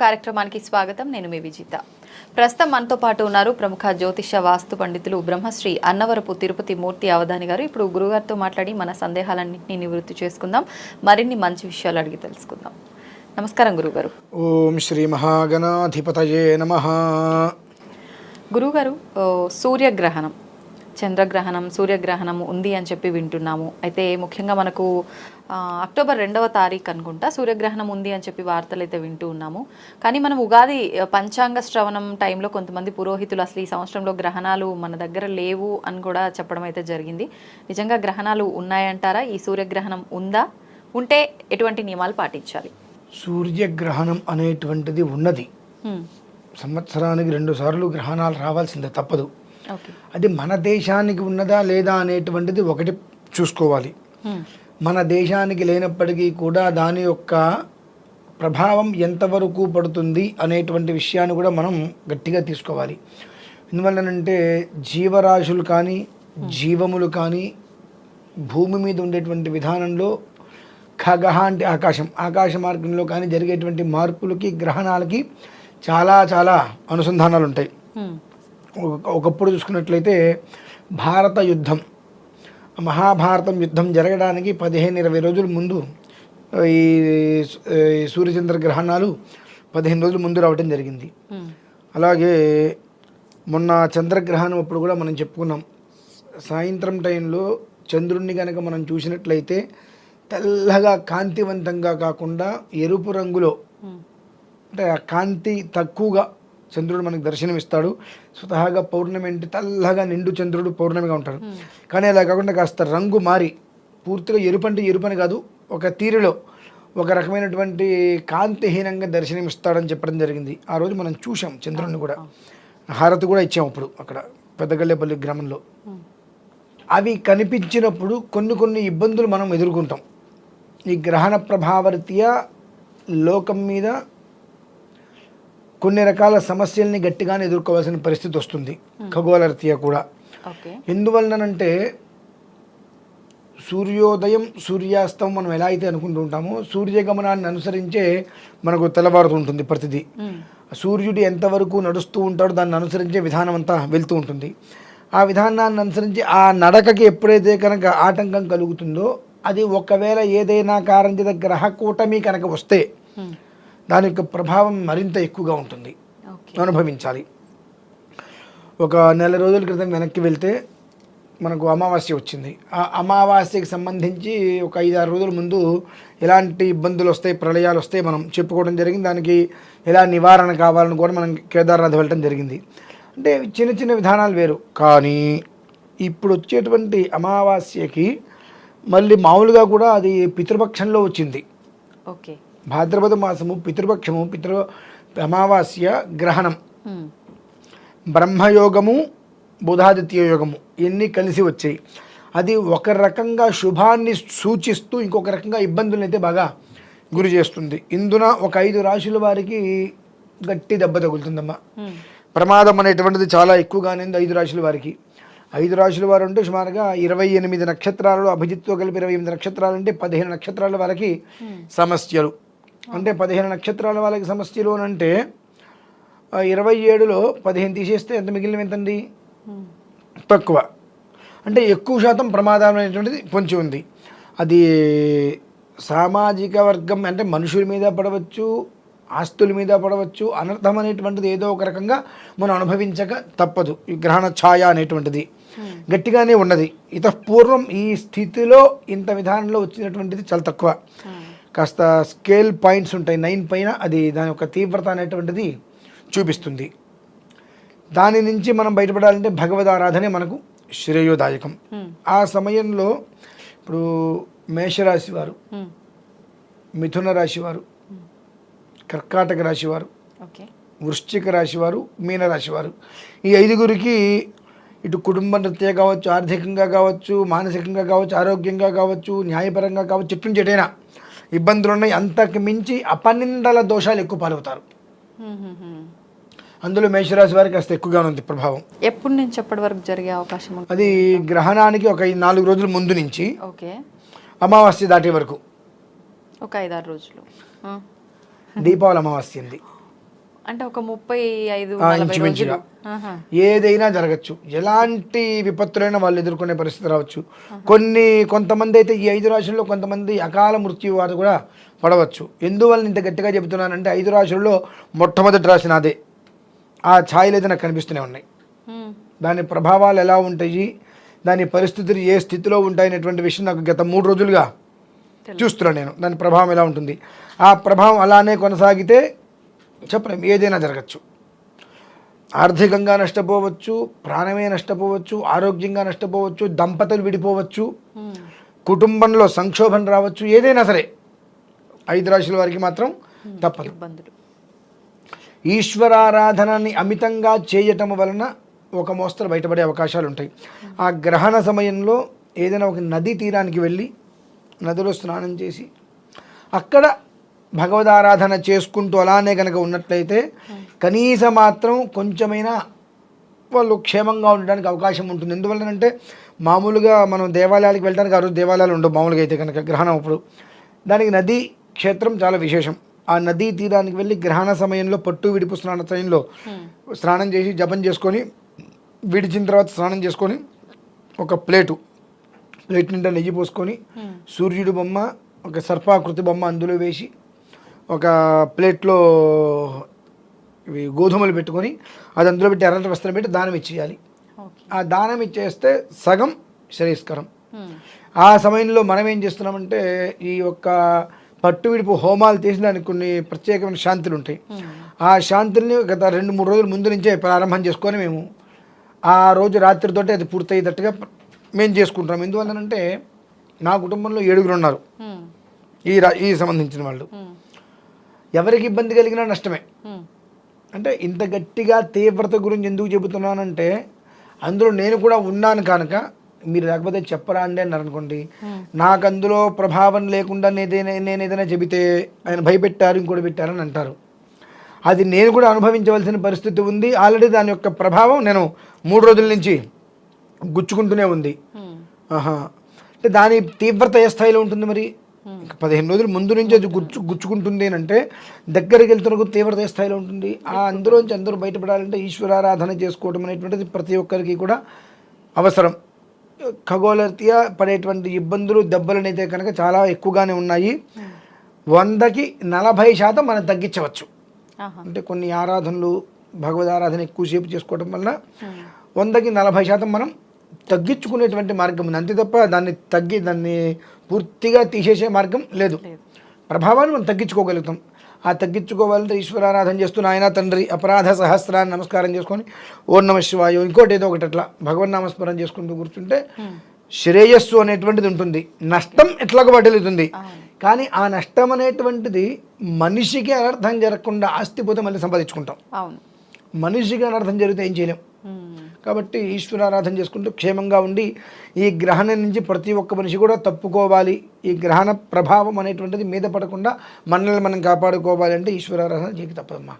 కార్యక్రమానికి స్వాగతం. నేను మీ విజిత. ప్రస్తుతం మనతో పాటు ఉన్నారు ప్రముఖ జ్యోతిష వాస్తు పండితులు బ్రహ్మశ్రీ అన్నవరపు తిరుపతి మూర్తి అవధాని గారు. ఇప్పుడు గురుగారితో మాట్లాడి మన సందేహాలన్నింటినీ నివృత్తి చేసుకుందాం. మరిన్ని మంచి విషయాలు అడిగి తెలుసుకుందాం. నమస్కారం గురుగారు. ఓం శ్రీ మహాగణాధిపతయే నమ. గురుగారు ఓ, సూర్యగ్రహణం. చంద్రగ్రహణం సూర్యగ్రహణం ఉంది అని చెప్పి వింటున్నాము. అయితే ముఖ్యంగా మనకు అక్టోబర్ రెండవ తారీఖు అనుకుంటా సూర్యగ్రహణం ఉంది అని చెప్పి వార్తలు అయితే వింటూ ఉన్నాము. కానీ మనం ఉగాది పంచాంగ శ్రవణం టైంలో కొంతమంది పురోహితులు అసలు ఈ సంవత్సరంలో గ్రహణాలు మన దగ్గర లేవు అని కూడా చెప్పడం అయితే జరిగింది. నిజంగా గ్రహణాలు ఉన్నాయంటారా? ఈ సూర్యగ్రహణం ఉందా? ఉంటే ఎటువంటి నియమాలు పాటించాలి? సూర్యగ్రహణం అనేటువంటిది ఉన్నది. సంవత్సరానికి రెండు సార్లు గ్రహణాలు రావాల్సిందే తప్పదు. అది మన దేశానికి ఉన్నదా లేదా అనేటువంటిది ఒకటి చూసుకోవాలి. మన దేశానికి లేనప్పటికీ కూడా దాని యొక్క ప్రభావం ఎంతవరకు పడుతుంది అనేటువంటి విషయాన్ని కూడా మనం గట్టిగా తీసుకోవాలి. ఎందువల్లనంటే జీవరాశులు కానీ జీవములు కానీ భూమి మీద ఉండేటువంటి విధానంలో ఖగహ అంటే ఆకాశం ఆకాశ మార్గంలో కానీ జరిగేటువంటి మార్పులకి గ్రహణాలకి చాలా చాలా అనుసంధానాలు ఉంటాయి ఒకప్పుడు చూసుకున్నట్లయితే భారత యుద్ధం మహాభారతం యుద్ధం జరగడానికి పదిహేను ఇరవై రోజుల ముందు ఈ సూర్యచంద్ర గ్రహణాలు పదిహేను రోజుల ముందు రావటం జరిగింది. అలాగే మొన్న చంద్రగ్రహణం అప్పుడు కూడా మనం చెప్పుకున్నాం సాయంత్రం టైంలో చంద్రుణ్ణి కనుక మనం చూసినట్లయితే తెల్లగా కాంతివంతంగా కాకుండా ఎరుపు రంగులో. అంటే ఆ కాంతి తక్కువగా చంద్రుడు మనకు దర్శనమిస్తాడు. స్వతహాగా పౌర్ణమి అంటే తెల్లగా నిండు చంద్రుడు పౌర్ణమిగా ఉంటాడు. కానీ అలా కాకుండా కాస్త రంగు మారి పూర్తిగా ఎరుపు అంటే ఎరుపని కాదు ఒక తీరులో ఒక రకమైనటువంటి కాంతిహీనంగా దర్శనమిస్తాడని చెప్పడం జరిగింది. ఆ రోజు మనం చూసాం చంద్రుడిని కూడా. హారతి కూడా ఇచ్చాం అప్పుడు అక్కడ పెద్దగల్లేపల్లి గ్రామంలో. అవి కనిపించినప్పుడు కొన్ని కొన్ని ఇబ్బందులు మనం ఎదుర్కొంటాం. ఈ గ్రహణ ప్రభావరీత్యా లోకం మీద కొన్ని రకాల సమస్యల్ని గట్టిగానే ఎదుర్కోవాల్సిన పరిస్థితి వస్తుంది. ఖగోళ రీత్యా కూడా. ఓకే. ఎందువలనంటే సూర్యోదయం సూర్యాస్తం మనం ఎలా అయితే అనుకుంటూ ఉంటామో సూర్యగమనాన్ని అనుసరించే మనకు తెల్లవారుతుంటుంది ప్రతిదీ. హ్మ్. సూర్యుడు ఎంతవరకు నడుస్తూ ఉంటాడో దాన్ని అనుసరించే విధానం అంతా వెళ్తూ ఉంటుంది. ఆ విధానాన్ని అనుసరించి ఆ నడకకి ఎప్పుడైతే కనుక ఆటంకం కలుగుతుందో అది ఒకవేళ ఏదైనా కారణం చేత గ్రహ కూటమి కనుక వస్తే హ్మ్. దాని యొక్క ప్రభావం మరింత ఎక్కువగా ఉంటుంది. అనుభవించాలి. ఒక నెల రోజుల క్రితం వెనక్కి వెళ్తే మనకు అమావాస్య వచ్చింది. ఆ అమావాస్యకి సంబంధించి ఒక ఐదారు రోజుల ముందు ఎలాంటి ఇబ్బందులు వస్తాయి ప్రళయాలు వస్తాయి మనం చెప్పుకోవడం జరిగింది. దానికి ఎలా నివారణ కావాలని కూడా మనం కేదార్నాథ్ వెళ్ళటం జరిగింది. అంటే చిన్న చిన్న విధానాలు వేరు. కానీ ఇప్పుడు వచ్చేటువంటి అమావాస్యకి మళ్ళీ మామూలుగా కూడా అది పితృపక్షంలో వచ్చింది. ఓకే. భాద్రపద మాసము పితృపక్షము పితృ అమావాస్య గ్రహణం. హ్మ్. బ్రహ్మయోగము బుధాదిత్య యోగము ఇవన్నీ కలిసి వచ్చాయి. అది ఒక రకంగా శుభాన్ని సూచిస్తూ ఇంకొక రకంగా ఇబ్బందులను అయితే బాగా గురి చేస్తుంది. ఇందున ఒక ఐదు రాశుల వారికి గట్టి దెబ్బ తగులుతుందమ్మా. ప్రమాదం అనేటువంటిది చాలా ఎక్కువగానే ఉంది ఐదు రాశుల వారికి. ఐదు రాశుల వారు అంటే సుమారుగా ఇరవై ఎనిమిది నక్షత్రాలలో అభిజిత్తో కలిపి ఇరవై ఎనిమిది నక్షత్రాలు అంటే పదిహేను నక్షత్రాల వారికి సమస్యలు. అంటే పదిహేను నక్షత్రాల వాళ్ళకి సమస్యలు అని అంటే ఇరవై ఏడులో పదిహేను తీసేస్తే ఎంత మిగిలిన ఎంతండి? తక్కువ. అంటే ఎక్కువ శాతం ప్రమాదం అనేటువంటిది పొంచి ఉంది. అది సామాజిక వర్గం అంటే మనుషుల మీద పడవచ్చు ఆస్తుల మీద పడవచ్చు అనర్థం అనేటువంటిది ఏదో ఒక రకంగా మనం అనుభవించక తప్పదు. ఈ గ్రహణ ఛాయ అనేటువంటిది గట్టిగానే ఉన్నది. ఇతపూర్వం ఈ స్థితిలో ఇంత విధానంలో వచ్చినటువంటిది చాలా తక్కువ. కాస్త స్కేల్ పాయింట్స్ ఉంటాయి. నైన్ పైన అది దాని యొక్క తీవ్రత అనేటువంటిది చూపిస్తుంది. దాని నుంచి మనం బయటపడాలంటే భగవద్ ఆరాధనే మనకు శ్రేయోదాయకం. ఆ సమయంలో ఇప్పుడు మేషరాశి వారు. మిథున రాశి వారు కర్కాటక రాశి వారు వృశ్చిక రాశి వారు మీనరాశి వారు. ఈ ఐదుగురికి ఇటు కుటుంబ రీత్యా కావచ్చు ఆర్థికంగా కావచ్చు మానసికంగా కావచ్చు ఆరోగ్యంగా కావచ్చు న్యాయపరంగా కావచ్చు చెట్టు నుంచి ఎటైనా ఇబ్బందులు ఉన్నాయి అంతకు మించి అపనిందల దోషాలు ఎక్కువ పాలవుతారు. అందులో మేషరాశి వారికి కాస్త ఎక్కువగా ఉంది ప్రభావం. ఎప్పటి నుంచి ఎప్పటి వరకు జరిగే అవకాశం అది గ్రహణానికి ఒక నాలుగు రోజుల ముందు నుంచి ఓకే. అమావాస్య దాటే వరకు. ఒక ఐదారు రోజులు. దీపావళి అమావాస్య ఉంది అంటే ఒక ముప్పై ఐదు ఇంచుమించుగా. ఏదైనా జరగచ్చు. ఎలాంటి విపత్తులైనా వాళ్ళు ఎదుర్కొనే పరిస్థితి రావచ్చు. కొన్ని కొంతమంది అయితే ఈ ఐదు రాశుల్లో కొంతమంది అకాల మృత్యు వారు కూడా పడవచ్చు. ఎందువల్ల ఇంత గట్టిగా చెబుతున్నానంటే ఐదు రాశుల్లో మొట్టమొదటి రాశి నాదే. ఆ ఛాయలు అయితే నాకు కనిపిస్తూనే ఉన్నాయి. దాని ప్రభావాలు ఎలా ఉంటాయి? దాని పరిస్థితులు ఏ స్థితిలో ఉంటాయనేటువంటి విషయం నాకు గత మూడు రోజులుగా చూస్తున్నాను నేను. దాని ప్రభావం ఎలా ఉంటుంది? ఆ ప్రభావం అలానే కొనసాగితే చెప్పలేం ఏదైనా జరగచ్చు. ఆర్థికంగా నష్టపోవచ్చు ప్రాణమే నష్టపోవచ్చు ఆరోగ్యంగా నష్టపోవచ్చు దంపతులు విడిపోవచ్చు. కుటుంబంలో సంక్షోభం రావచ్చు ఏదైనా సరే. ఐదు రాశుల వారికి మాత్రం తప్పదు. ఈశ్వరారాధనని అమితంగా చేయటం వలన ఒక మోస్తరు బయటపడే అవకాశాలు ఉంటాయి ఆ గ్రహణ సమయంలో ఏదైనా ఒక నదీ తీరానికి వెళ్ళి నదిలో స్నానం చేసి అక్కడ భగవదారాధన చేసుకుంటూ అలానే కనుక ఉన్నట్లయితే కనీస మాత్రం కొంచెమైనా వాళ్ళు క్షేమంగా ఉండడానికి అవకాశం ఉంటుంది. ఎందువల్లనంటే మామూలుగా మనం దేవాలయాలకు వెళ్ళడానికి ఆ రోజు దేవాలయాలు ఉండవు మామూలుగా అయితే కనుక గ్రహణం అప్పుడు. దానికి నదీ క్షేత్రం చాలా విశేషం. ఆ నదీ తీరానికి వెళ్ళి గ్రహణ సమయంలో పట్టు విడిపు స్నాన సమయంలో స్నానం చేసి జపం చేసుకొని విడిచిన తర్వాత స్నానం చేసుకొని ఒక ప్లేటు ప్లేట్ నిండా నెయ్యి పోసుకొని సూర్యుడు బొమ్మ ఒక సర్పాకృతి బొమ్మ అందులో వేసి ఒక ప్లేట్లో ఇవి గోధుమలు పెట్టుకొని అది అందులో పెట్టి ఎర్రటి వస్త్రం పెట్టి దానం ఇచ్చేయాలి ఆ దానం ఇచ్చేస్తే సగం శ్రేయస్కరం ఉమ్. ఆ సమయంలో మనం ఏం చేస్తున్నామంటే ఈ యొక్క పట్టు విడిపు హోమాలు చేసి దానికి కొన్ని ప్రత్యేకమైన శాంతులు ఉంటాయి. ఆ శాంతుల్ని గత రెండు మూడు రోజుల ముందు నుంచే ప్రారంభం చేసుకొని మేము ఆ రోజు రాత్రితోటే అది పూర్తయ్యేటట్టుగా మేము చేసుకుంటాం ఎందువల్లనంటే నా కుటుంబంలో ఏడుగురు ఉన్నారు. ఈ రా ఈ సంబంధించిన వాళ్ళు. ఎవరికి ఇబ్బంది కలిగినా నష్టమే. అంటే ఇంత గట్టిగా తీవ్రత గురించి ఎందుకు చెబుతున్నానంటే అందులో నేను కూడా ఉన్నాను కనుక మీరు లేకపోతే చెప్పరా అండి అన్నారు అనుకోండి నాకు అందులో ప్రభావం లేకుండా నేదేనా నేను ఏదైనా చెబితే ఆయన భయపెట్టారు ఇంకోటి పెట్టారని అంటారు. అది నేను కూడా అనుభవించవలసిన పరిస్థితి ఉంది. ఆల్రెడీ దాని యొక్క ప్రభావం నేను మూడు రోజుల నుంచి గుచ్చుకుంటూనే ఉంది. ఆహా. అంటే దాని తీవ్రత ఏ స్థాయిలో ఉంటుంది మరి? పదిహేను రోజుల ముందు నుంచి అది గుచ్చు గుచ్చుకుంటుంది అంటే దగ్గరికి వెళ్తున్న తీవ్రత స్థాయిలో ఉంటుంది. ఆ అందులోంచి అందరూ బయటపడాలంటే ఈశ్వరారాధన చేసుకోవడం అనేటువంటిది ప్రతి ఒక్కరికి కూడా అవసరం. ఖగోళరీత్యా పడేటువంటి ఇబ్బందులు దెబ్బలనైతే కనుక చాలా ఎక్కువగానే ఉన్నాయి. వందకి నలభై శాతం మనం తగ్గించవచ్చు. అంటే కొన్ని ఆరాధనలు భగవద్ ఆరాధన ఎక్కువసేపు చేసుకోవడం వలన వందకి నలభై శాతం మనం తగ్గించుకునేటువంటి మార్గం ఉంది. అంతే తప్ప దాన్ని తగ్గి దాన్ని పూర్తిగా తీసేసే మార్గం లేదు. ప్రభావాన్ని మనం తగ్గించుకోగలుగుతాం. ఆ తగ్గించుకోవాలంటే ఈశ్వరారాధన చేస్తూ నాయన తండ్రి అపరాధ సహస్రాన్ని నమస్కారం చేసుకొని ఓం నమ శివాయ ఇంకోటి ఏదో ఒకటి అట్లా భగవన్ నామస్మరణ చేసుకుంటూ కూర్చుంటే శ్రేయస్సు అనేటువంటిది ఉంటుంది. నష్టం ఎట్లాగో పడలుతుంది కానీ ఆ నష్టం అనేటువంటిది మనిషికి అనర్థం జరగకుండా ఆస్తి పోతే మళ్ళీ సంపాదించుకుంటాం. మనిషికి అనర్థం జరిగితే ఏం చేయలేం. కాబట్టి ఈశ్వరారాధన చేసుకుంటూ క్షేమంగా ఉండి ఈ గ్రహణం నుంచి ప్రతి ఒక్క మనిషి కూడా తప్పుకోవాలి. ఈ గ్రహణ ప్రభావం అనేటువంటిది మీద పడకుండా మనల్ని మనం కాపాడుకోవాలి అంటే ఈశ్వరారాధన చేయక తప్పదమ్మా.